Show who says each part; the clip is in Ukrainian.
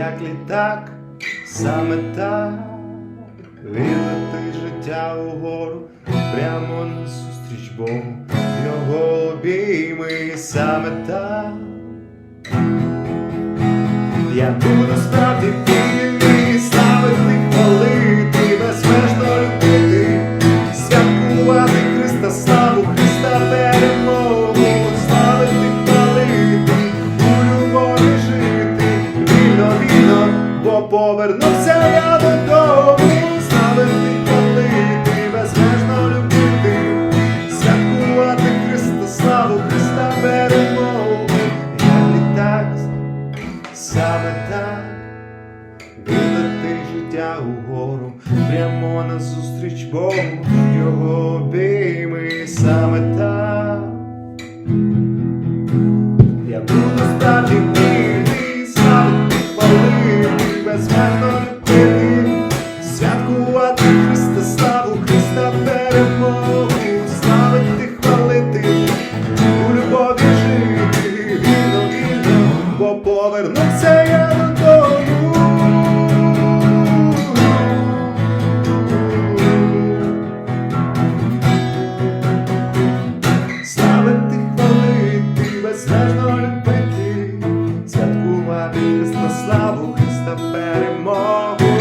Speaker 1: як літак, саме так. Вілити життя угору, прямо назустріч Богу, його обійми саме так. Я буду справді вільний, повернувся я додому, ставити хвалити, безмежно любити, святкувати Христа, славу Христа перемогу, як літак Саме так. Вилети життя угору, прямо назустріч Богу, його обійми. Саме так. повернувся я додому. Славити, хвалити, безмежно любити, святкувати славу Христа перемогу.